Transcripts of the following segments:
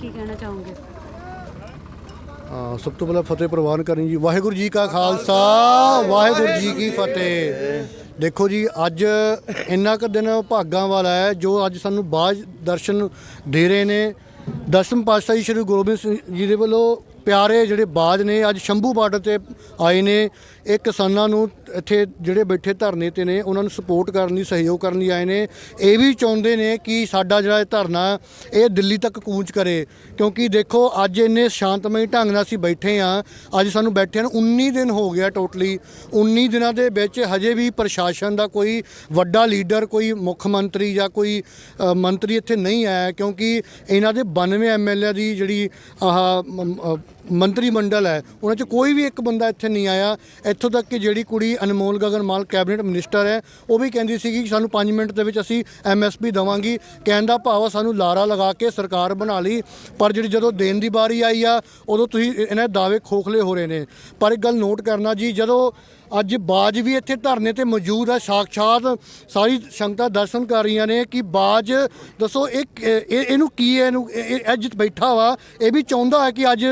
ਕੀ ਕਹਿਣਾ ਚਾਹੋਗੇ? ਹਾਂ, ਸਭ ਤੋਂ ਪਹਿਲਾਂ ਫਤਿਹ ਪ੍ਰਵਾਨ ਕਰਨੀ ਜੀ। ਵਾਹਿਗੁਰੂ ਜੀ ਕਾ ਖਾਲਸਾ ਵਾਹਿਗੁਰੂ ਜੀ ਕੀ ਫਤਿਹ। ਦੇਖੋ ਜੀ ਅੱਜ ਇੰਨਾ ਕੁ ਦਿਨ ਭਾਗਾਂ ਵਾਲਾ ਹੈ ਜੋ ਅੱਜ ਸਾਨੂੰ ਬਾਜ ਦਰਸ਼ਨ ਦੇ ਰਹੇ ਨੇ। ਦਸਮ ਪਾਤਸ਼ਾਹੀ ਸ੍ਰੀ ਗੁਰੂ ਗੋਬਿੰਦ ਸਿੰਘ ਜੀ ਦੇ ਵੱਲੋਂ ਪਿਆਰੇ ਜਿਹੜੇ ਬਾਜ ਨੇ, ਅੱਜ ਸ਼ੰਭੂ ਬਾਰਡਰ ਤੇ ਆਏ ਨੇ, ਇਹ ਕਿਸਾਨਾਂ ਨੂੰ ਇੱਥੇ ਜਿਹੜੇ ਬੈਠੇ ਧਰਨੇ ਤੇ ਨੇ, ਉਹਨਾਂ ਨੂੰ ਸਪੋਰਟ ਕਰਨ ਲਈ ਸਹਿਯੋਗ ਕਰਨ ਲਈ ਆਏ ਨੇ। ਇਹ ਵੀ ਚਾਹੁੰਦੇ ਨੇ ਕਿ ਸਾਡਾ ਜਿਹੜਾ ਇਹ ਧਰਨਾ, ਇਹ ਦਿੱਲੀ ਤੱਕ ਕੂਚ ਕਰੇ। ਕਿਉਂਕਿ ਦੇਖੋ, ਅੱਜ ਇੰਨੇ ਸ਼ਾਂਤਮਈ ਢੰਗ ਨਾਲ ਅਸੀਂ ਬੈਠੇ ਆ ਅੱਜ ਸਾਨੂੰ ਬੈਠੇ ਨੂੰ 19 ਦਿਨ ਹੋ ਗਿਆ ਟੋਟਲੀ 19 ਦਿਨਾਂ ਦੇ ਵਿੱਚ ਹਜੇ ਵੀ ਪ੍ਰਸ਼ਾਸਨ ਦਾ ਕੋਈ ਵੱਡਾ ਲੀਡਰ, ਕੋਈ ਮੁੱਖ ਮੰਤਰੀ ਜਾਂ ਕੋਈ ਮੰਤਰੀ ਇੱਥੇ ਨਹੀਂ ਆਇਆ। ਕਿਉਂਕਿ ਇਹਨਾਂ ਦੇ 92 ਐਮਐਲਏ ਦੀ ਜਿਹੜੀ ਆਹ ਮੰਤਰੀ ਮੰਡਲ ਹੈ, ਉਹਨਾਂ 'ਚ ਕੋਈ ਵੀ ਇੱਕ ਬੰਦਾ ਇੱਥੇ ਨਹੀਂ ਆਇਆ। ਇੱਥੋਂ ਤੱਕ ਕਿ ਜਿਹੜੀ ਕੁੜੀ ਅਨਮੋਲ ਗਗਨ ਮਾਲ ਕੈਬਨਿਟ ਮਿਨਿਸਟਰ ਹੈ, ਉਹ ਵੀ ਕਹਿੰਦੀ ਸੀਗੀ ਕਿ ਸਾਨੂੰ 5 ਮਿੰਟ ਦੇ ਵਿੱਚ ਅਸੀਂ ਐਮਐਸਪੀ ਦਵਾਂਗੀ। ਕਹਿਣ ਦਾ ਭਾਵ ਆ, ਸਾਨੂੰ ਲਾਰਾ ਲਗਾ ਕੇ ਸਰਕਾਰ ਬਣਾ ਲਈ। ਪਰ ਜਿਹੜੀ ਜਦੋਂ ਦੇਣ ਦੀ ਵਾਰੀ ਆਈ ਆ, ਉਦੋਂ ਤੁਸੀਂ ਇਹਨਾਂ ਦਾਅਵੇ ਖੋਖਲੇ ਹੋ ਰਹੇ ਨੇ। ਪਰ ਇੱਕ ਗੱਲ ਨੋਟ ਕਰਨਾ ਜੀ, ਜਦੋਂ ਅੱਜ ਬਾਜ ਵੀ ਇੱਥੇ ਧਰਨੇ ਤੇ ਮੌਜੂਦ ਹੈ ਸਾਖਸ਼ਾਤ ਸਾਰੀ ਸੰਗਤਾਂ ਦਰਸ਼ਨ ਕਰ ਰਹੀਆਂ ਨੇ ਕਿ ਬਾਜ, ਦੱਸੋ ਇਹ ਇਹਨੂੰ ਕੀ ਹੈ? ਇਹਨੂੰ, ਇਹ- ਇਹ ਅੱਜ ਬੈਠਾ ਵਾ। ਇਹ ਵੀ ਚਾਹੁੰਦਾ ਹੈ ਕਿ ਅੱਜ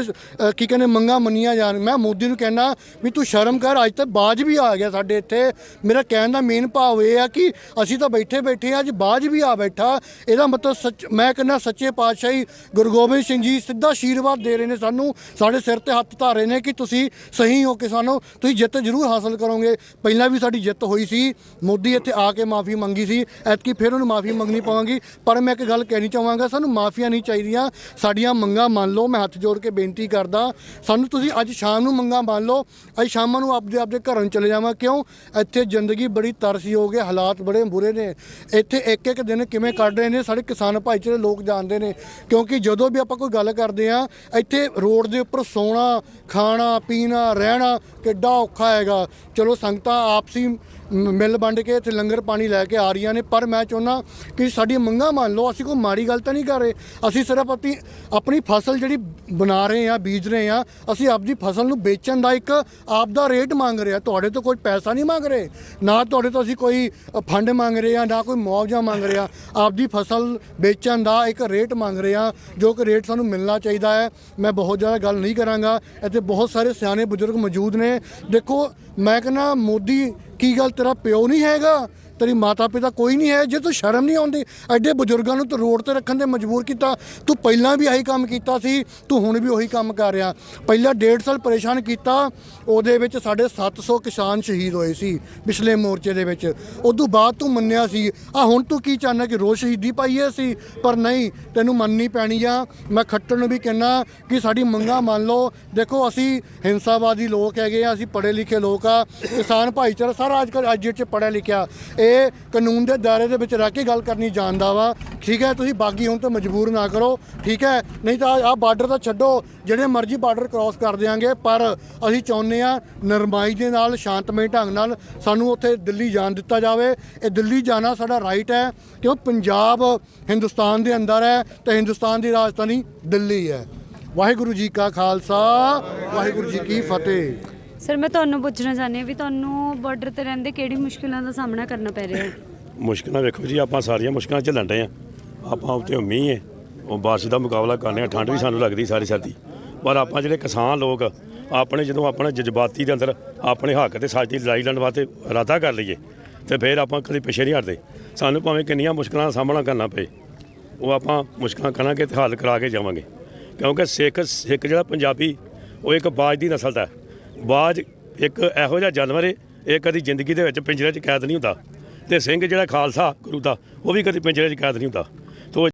ਕੀ ਕਹਿੰਦੇ, ਮੰਗਾ ਮੰਨੀਆਂ ਜਾਣ। ਮੈਂ ਮੋਦੀ ਨੂੰ ਕਹਿਣਾ ਵੀ ਤੂੰ ਸ਼ਰਮ ਕਰ, ਅੱਜ ਤਾਂ ਬਾਜ ਵੀ ਆ ਗਿਆ ਸਾਡੇ ਇੱਥੇ। ਮੇਰਾ ਕਹਿਣ ਦਾ ਮੇਨ ਭਾਵ ਇਹ ਆ ਕਿ ਅਸੀਂ ਤਾਂ ਬੈਠੇ ਬੈਠੇ ਅੱਜ ਬਾਜ ਵੀ ਆ ਬੈਠਾ। ਇਹਦਾ ਮਤਲਬ ਸੱਚ, ਮੈਂ ਕਹਿੰਦਾ ਸੱਚੇ ਪਾਤਸ਼ਾਹੀ ਗੁਰੂ ਗੋਬਿੰਦ ਸਿੰਘ ਜੀ ਸਿੱਧਾ ਆਸ਼ੀਰਵਾਦ ਦੇ ਰਹੇ ਨੇ ਸਾਨੂੰ। ਸਾਡੇ ਸਿਰ ਤੇ ਹੱਥ ਧਾਰੇ ਨੇ ਕਿ ਤੁਸੀਂ ਸਹੀ ਹੋ ਕੇ ਸਾਨੂੰ ਤੁਸੀਂ ਜਿੱਤ ਜ਼ਰੂਰ ਹਾਸਲ ਕਰੋਗੇ। ਪਹਿਲਾਂ ਵੀ ਸਾਡੀ ਜਿੱਤ ਹੋਈ ਸੀ। ਮੋਦੀ ਇੱਥੇ ਆ ਕੇ ਮਾਫੀ ਮੰਗੀ ਸੀ। ਐਤਕੀ ਫਿਰ ਉਹਨੂੰ ਮਾਫੀ ਮੰਗਣੀ ਪਵਾਂਗੀ। ਪਰ ਮੈਂ ਇੱਕ ਗੱਲ ਕਹਿਣੀ ਚਾਹਾਂਗਾ, ਸਾਨੂੰ ਮਾਫੀਆਂ ਨਹੀਂ ਚਾਹੀਦੀਆਂ। ਸਾਡੀਆਂ ਮੰਗਾਂ ਮੰਨ ਲਓ, ਮੈਂ ਹੱਥ ਜੋੜ ਕੇ ਬੇਨਤੀ ਕਰਦਾ। ਸਾਨੂੰ ਤੁਸੀਂ ਅੱਜ ਸ਼ਾਮ ਨੂੰ ਮੰਗਾਂ ਮੰਨ ਲਓ। ਅੱਜ ਸ਼ਾਮਾਂ ਨੂੰ ਆਪਦੇ ਆਪਦੇ ਘਰਾਂ ਨੂੰ ਚਲੇ ਜਾਵਾਂ। ਕਿਉਂ? ਇੱਥੇ ਜ਼ਿੰਦਗੀ ਬੜੀ ਤਰਸਯੋਗ ਹੈ, ਹਾਲਾਤ ਬੜੇ ਬੁਰੇ ਨੇ। ਇੱਥੇ ਇੱਕ ਇੱਕ ਦਿਨ ਕਿਵੇਂ ਕੱਢ ਰਹੇ ਨੇ, ਸਾਡੇ ਕਿਸਾਨ ਭਾਈਚਾਰੇ ਲੋਕ ਜਾਣਦੇ ਨੇ। ਕਿਉਂਕਿ ਜਦੋਂ ਵੀ ਆਪਾਂ ਕੋਈ ਗੱਲ ਕਰਦੇ ਆ ਇੱਥੇ ਰੋਡ ਦੇ ਉੱਪਰ ਸੌਣਾ, ਖਾਣਾ, ਪੀਣਾ, ਰਹਿਣਾ ਕਿੱਡਾ ਔਖਾ ਹੈਗਾ। ਚਲੋ ਸੰਗਤਾਂ ਆਪਸੀ ਮ- ਮਿਲ ਵੰਡ ਕੇ ਇੱਥੇ ਲੰਗਰ ਪਾਣੀ ਲੈ ਕੇ ਆ ਰਹੀਆਂ ਨੇ, ਪਰ ਮੈਂ ਚਾਹੁੰਦਾ ਕਿ ਸਾਡੀ ਮੰਗਾਂ ਮੰਨ ਲਓ, ਅਸੀਂ ਕੋਈ ਮਾੜੀ ਗੱਲ ਤਾਂ ਨਹੀਂ ਕਰ ਰਹੇ। ਅਸੀਂ ਸਿਰਫ ਆਪਣੀ ਆਪਣੀ ਫਸਲ ਜਿਹੜੀ ਬਣਾ ਰਹੇ ਆ ਬੀਜ ਰਹੇ ਆ ਅਸੀਂ ਆਪਦੀ ਫਸਲ ਨੂੰ ਵੇਚਣ ਦਾ ਇੱਕ ਆਪਦਾ ਰੇਟ ਮੰਗ ਰਹੇ ਆ ਤੁਹਾਡੇ ਤੋਂ ਕੋਈ ਪੈਸਾ ਨਹੀਂ ਮੰਗ ਰਹੇ। ਨਾ ਤੁਹਾਡੇ ਤੋਂ ਅਸੀਂ ਕੋਈ ਫੰਡ ਮੰਗ ਰਹੇ ਆ ਨਾ ਕੋਈ ਮੁਆਵਜ਼ਾ ਮੰਗ ਰਹੇ ਆ ਆਪਦੀ ਫਸਲ ਵੇਚਣ ਦਾ ਇੱਕ ਰੇਟ ਮੰਗ ਰਹੇ ਆ ਜੋ ਕਿ ਰੇਟ ਸਾਨੂੰ ਮਿਲਣਾ ਚਾਹੀਦਾ ਹੈ। ਮੈਂ ਬਹੁਤ ਜ਼ਿਆਦਾ ਗੱਲ ਨਹੀਂ ਕਰਾਂਗਾ। ਇੱਥੇ ਬਹੁਤ ਸਾਰੇ ਸਿਆਣੇ ਬਜ਼ੁਰਗ ਮੌਜੂਦ ਨੇ। ਦੇਖੋ ਮੈਂ ਕਹਿੰਦਾ ਮੋਦੀ ਕੀ ਗੱਲ ਤੇਰਾ ਪਿਓ ਨਹੀਂ ਹੈਗਾ? ਤੇਰੀ ਮਾਤਾ ਪਿਤਾ ਕੋਈ ਨਹੀਂ ਹੈ, ਜੇ ਤੂੰ ਸ਼ਰਮ ਨਹੀਂ ਆਉਂਦੀ, ਐਡੇ ਬਜ਼ੁਰਗਾਂ ਨੂੰ ਤੂੰ ਰੋਡ ਤੇ ਰੱਖਣ ਦੇ ਮਜਬੂਰ ਕੀਤਾ, ਤੂੰ ਪਹਿਲਾਂ ਵੀ ਆਹੀ ਕੰਮ ਕੀਤਾ ਸੀ, ਤੂੰ ਹੁਣ ਵੀ ਉਹੀ ਕੰਮ ਕਰ ਰਿਹਾ। ਪਹਿਲਾਂ ਡੇਢ ਸਾਲ ਪਰੇਸ਼ਾਨ ਕੀਤਾ, ਉਹਦੇ ਵਿੱਚ ਸਾਡੇ 700 ਕਿਸਾਨ ਸ਼ਹੀਦ ਹੋਏ ਸੀ ਪਿਛਲੇ ਮੋਰਚੇ ਦੇ ਵਿੱਚ। ਉਦੋਂ ਬਾਅਦ ਤੂੰ ਮੰਨਿਆ ਸੀ ਆ ਹੁਣ ਤੂੰ ਕੀ ਚਾਹੁੰਦਾ ਕਿ ਰੋਜ਼ ਸ਼ਹੀਦੀ ਪਾਈਏ ਸੀ ਪਰ ਨਹੀਂ, ਤੈਨੂੰ ਮੰਨਣੀ ਪੈਣੀ ਆ। ਮੈਂ ਖੱਟਰ ਨੂੰ ਵੀ ਕਹਿਣਾ ਕਿ ਸਾਡੀ ਮੰਗਾਂ ਮੰਨ ਲਓ। ਦੇਖੋ, ਅਸੀਂ ਹਿੰਸਾਵਾਦੀ ਲੋਕ ਹੈਗੇ ਆ, ਅਸੀਂ ਪੜ੍ਹੇ ਲਿਖੇ ਲੋਕ ਆ। ਕਿਸਾਨ ਭਾਈਚਾਰਾ ਸਾਰਾ ਅੱਜ ਕੱਲ੍ਹ ਅੱਜ ਚ ਪੜ੍ਹਿਆ ਲਿਖਿਆ। ਇਹ ਕਾਨੂੰਨ ਦੇ ਦਾਇਰੇ ਦੇ ਵਿੱਚ ਰਹਿ ਕੇ ਗੱਲ ਕਰਨੀ ਜਾਣਦਾ ਵਾ। ਠੀਕ ਹੈ, ਤੁਸੀਂ ਬਾਗੀ ਹੁਣ ਤੋਂ ਮਜਬੂਰ ਨਾ ਕਰੋ। ਠੀਕ ਹੈ, ਨਹੀਂ ਤਾਂ ਆਹ ਬਾਰਡਰ ਤਾਂ ਛੱਡੋ। ਜਿਹੜੇ ਮਰਜ਼ੀ ਬਾਰਡਰ ਕ੍ਰਾਸ ਕਰ ਦਿਆਂਗੇ, ਪਰ ਅਸੀਂ ਚਾਹੁੰਦੇ ਆ ਨਰਮਾਈ ਦੇ ਨਾਲ, ਸ਼ਾਂਤਮਈ ਢੰਗ ਨਾਲ ਸਾਨੂੰ ਉੱਥੇ ਦਿੱਲੀ ਜਾਣ ਦਿੱਤਾ ਜਾਵੇ। ਇਹ ਦਿੱਲੀ ਜਾਣਾ ਸਾਡਾ ਰਾਈਟ ਹੈ, ਕਿਉਂ? ਪੰਜਾਬ ਹਿੰਦੁਸਤਾਨ ਦੇ ਅੰਦਰ ਹੈ ਤੇ ਹਿੰਦੁਸਤਾਨ ਦੀ ਰਾਜਧਾਨੀ ਦਿੱਲੀ ਹੈ। ਵਾਹਿਗੁਰੂ ਜੀ ਕਾ ਖਾਲਸਾ, ਵਾਹਿਗੁਰੂ ਜੀ ਕੀ ਫਤਿਹ। ਸਰ ਮੈਂ ਤੁਹਾਨੂੰ ਪੁੱਛਣਾ ਚਾਹੁੰਦੀ ਹਾਂ ਵੀ ਤੁਹਾਨੂੰ ਬਾਰਡਰ ਤੇ ਰਹਿੰਦੇ ਕਿਹੜੀ ਮੁਸ਼ਕਿਲਾਂ ਦਾ ਸਾਹਮਣਾ ਕਰਨਾ ਪੈ ਰਿਹਾ ਹੈ? ਮੁਸ਼ਕਲਾਂ ਵੇਖੋ ਜੀ, ਆਪਾਂ ਸਾਰੀਆਂ ਮੁਸ਼ਕਿਲਾਂ ਝੱਲਣ ਡਏ ਆ ਆਪਾਂ ਉੱਤੇ ਮੀਂਹ ਹੈ ਉਹ ਬਾਰਿਸ਼ ਦਾ ਮੁਕਾਬਲਾ ਕਰਨੇ ਆ ਠੰਡ ਵੀ ਸਾਨੂੰ ਲੱਗਦੀ ਸਾਰੀ ਸਰਦੀ। ਪਰ ਆਪਾਂ ਜਿਹੜੇ ਕਿਸਾਨ ਲੋਕ, ਆਪਣੇ ਜਦੋਂ ਆਪਣਾ ਜਜ਼ਬਾਤੀ ਦੇ ਅੰਦਰ ਆਪਣੇ ਹੱਕ ਤੇ ਸੱਚ ਦੀ ਲੜਾਈ ਲੜਨ ਵਾਸਤੇ ਇਰਾਦਾ ਕਰ ਲਈਏ, ਤੇ ਫਿਰ ਆਪਾਂ ਕਦੇ ਪਿੱਛੇ ਨਹੀਂ ਹਟਦੇ। ਸਾਨੂੰ ਭਾਵੇਂ ਕਿੰਨੀਆਂ ਮੁਸ਼ਕਲਾਂ ਦਾ ਸਾਹਮਣਾ ਕਰਨਾ ਪਏ, ਉਹ ਆਪਾਂ ਮੁਸ਼ਕਲਾਂ ਕਰਾਂਗੇ ਤੇ ਹੱਲ ਕਰਾ ਕੇ ਜਾਵਾਂਗੇ। ਕਿਉਂਕਿ ਸਿੱਖ ਸਿੱਖ ਜਿਹੜਾ ਪੰਜਾਬੀ, ਉਹ ਇੱਕ ਬਾਜ ਦੀ ਨਸਲ ਦਾ ਹੈ। ਬਾਜ ਇੱਕ ਇਹੋ ਜਿਹਾ ਜਾਨਵਰ ਏ, ਇਹ ਕਦੀ ਜ਼ਿੰਦਗੀ ਦੇ ਵਿੱਚ ਪਿੰਜਰੇ 'ਚ ਕੈਦ ਨਹੀਂ ਹੁੰਦਾ। ਤੇ ਸਿੰਘ ਜਿਹੜਾ ਖਾਲਸਾ ਗੁਰੂ ਦਾ, ਉਹ ਵੀ ਕਦੀ ਪਿੰਜਰੇ 'ਚ ਕੈਦ ਨਹੀਂ ਹੁੰਦਾ।